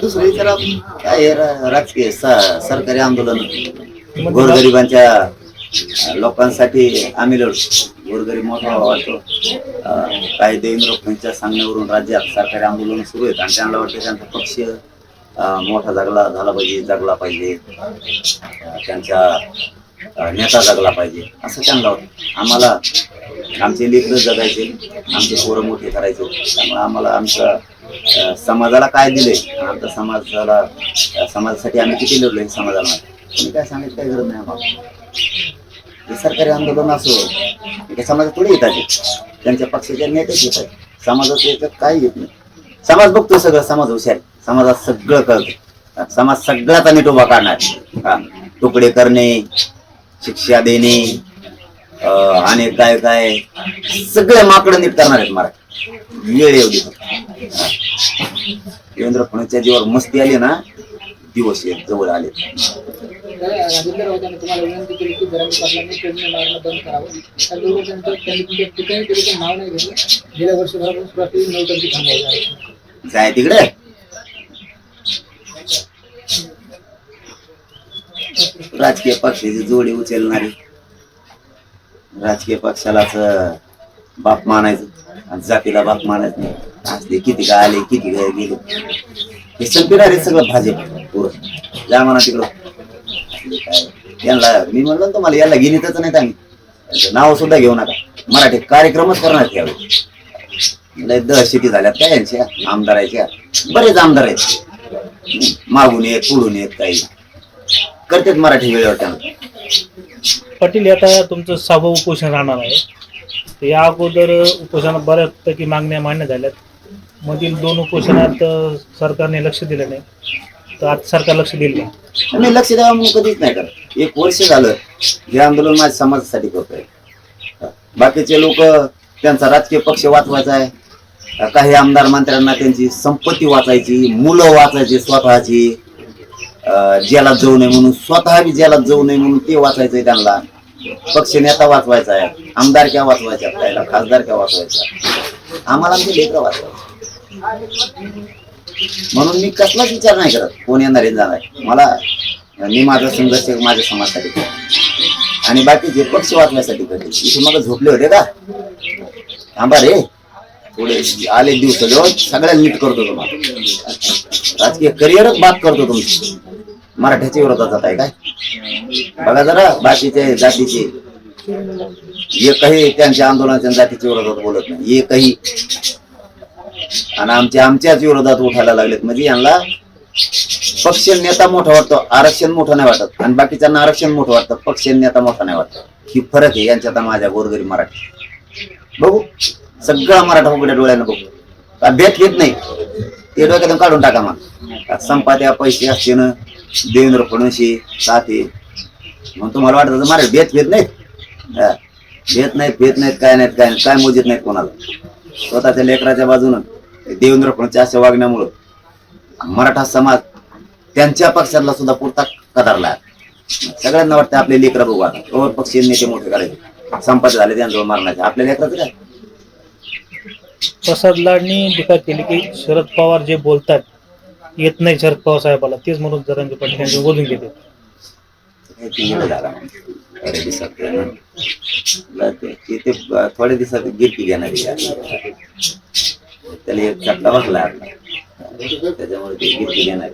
दुसरं विचारा काय हे रा- राजकीय स- सरकारी आंदोलन. गोरगरिबांच्या अं, लोकांसाठी आम्ही लढतो गोरगरीब मोठा वाटतो. अं, काही देवेंद्र फडणवीसच्या सांगण्यावरून राज्यात सरकारी आंदोलन सुरू आहेत आणि त्यांना वाटतं त्यांचा पक्ष अं, मोठा जगला झाला पाहिजे जगला पाहिजे. अं, त्यांच्या अं, नेता जगला पाहिजे. असं त्यांना वाटतं. आम्हाला आमचे लेकरं जगायचे आमचे पोरं मोठे करायचे. त्यामुळे आम्हाला आमचं समाजाला काय दिले आमच्या समाजाला समाजासाठी आम्ही किती लढलो समाजाला? तुम्ही काय सांगितलं काही गरज नाही आम्हाला. हे सरकारी आंदोलन असो काय समाजात थोडी येतात त्यांच्या पक्षाच्या नेतेच येतात समाजात याच्यात काही येत नाही. समाज बघतो सगळं समाज हुशार समाजात सगळं कळतं समाज सगळ्याचा नीट उभा काढणार तुकडे करणे शिक्षा देणे आणि काय काय? सगळे माकडं नीट करणार आहेत मराठी. वेळ एवढी देवेंद्र फडणवीसच्या जीवावर मस्ती आली ना दिवस येत जवळ आले. राजेंद्र राऊतांनी तुम्हाला विनंती केली की पाटलांनी पेरणी मारणं बंद करावं त्यांचं त्यांनी तुमच्या ठिकाणी तरी नाव नाही घेतलं गेल्या वर्षभरापासून नऊ टक्के जाय तिकडे. राजकीय पक्षाची जोडी उचलणारी. राजकीय पक्षालाच बाप मानायचं आणि जातीला बाप मानायचं नाही. असले किती काय आले किती काय गेले हे संपिणार आहे सगळं भाजप पुरं जा म्हणा तिकडं. काय. यांना मी म्हणलं ना तुम्हाला याला घेणीतच नाही आम्ही. नाव सुद्धा घेऊ नका. मराठी कार्यक्रमच करणार त्यावेळी लय दहशती झाल्यात काय यांच्या? आमदाराच्या. बरेच आमदार आहेत. मागून येत पुढून येत काही. करतात मराठी वेळेवर त्यांना. पाटील आता तुमचं सहावं उपोषण राहणार आहे. तर या अगोदर उपोषणात बऱ्यापैकी मागण्या मान्य झाल्यात. मधील दोन उपोषणात अं, सरकारने लक्ष दिलं नाही. तर आज सरकार लक्ष दिलं नाही लक्ष द्यावं म्हणून कधीच नाही करत. एक वर्ष झालं हे आंदोलन माझ्या समाजासाठी करतोय बाकीचे लोक त्यांचा राजकीय पक्ष वाचवायचा आहे. काही आमदार मंत्र्यांना त्यांची संपत्ती वाचायची मुलं वाचायची स्वतःची. जेलात जाऊ नये म्हणून स्वतः बी जेलात जाऊ नये म्हणून ते वाचायचंय त्यांना. पक्ष नेता वाचवायचा आहे. आमदार आमदारक्या वाचवायच्या खासदार क्या वाचवायचा आम्हाला आमचे लेकर वाचवायचे. म्हणून मी कसलाच विचार नाही करत कोण येणार आहे जाणार मला मी माझा संघर्ष माझ्या समाजासाठी करतो. आणि बाकीचे पक्ष वाचण्यासाठी करते इथे मग झोपले होते का? थांबा रे. थोडे आले दिवस दिवस हो. सगळ्या नीट करतो तुम्हाला. राजकीय करिअरच बात करतो तुमची. मराठ्याच्या विरोधात जात आहे काय? बघा जरा बाकीचे जातीचे. एकही त्यांच्या आंदोलनाच्या जातीच्या विरोधात बोलत नाही. एकही. आणि आमच्या आमच्याच विरोधात उठायला लागलेत. म्हणजे यांना पक्ष नेता मोठा वाटतो आरक्षण मोठं नाही वाटत. आणि बाकीच्यांना आरक्षण मोठं वाटतं पक्ष नेता मोठा नाही वाटत. ही फरक आहे यांच्यात माझ्या गोरगरी मराठी. बघू. सगळा मराठा उघड्या डोळ्यानं बघू. भेट घेत नाही? ते डोक्यातून काढून टाका मग. संपाद्या पैसे असते ना? देवेंद्र फडणवीस साथे म्हणून तुम्हाला वाटत मारे भेट घेत नाहीत? हा. भेट नाहीत भेट नाहीत काय नाहीत काय नाहीत काय मोजित नाहीत कोणाला? स्वतःच्या लेकराच्या बाजूनं देवेंद्र फडणवीसच्या अशा वागण्यामुळं मराठा समाज त्यांच्या पक्षाला सुद्धा पुरता कदारला. सगळ्यांना वाटतं आपले लेकरं बघू आता. कवर नेते मोठे करायचे संपत झाले त्यांजवळ मारण्याचे. आपल्या लेकराचं काय? प्रसाद लाडनी टीका केली की शरद पवार जे बोलतात येत नाही शरद पवार साहेबाला. तेच म्हणून जरांगे पाटील यांनी बोलून घेते झालं. थोड्या दिवसात ते ते- थोड्या दिवसात गिरकी घेणार त्याला एक चट्टा बसला त्याच्यामुळे ते गिरकी घेणार.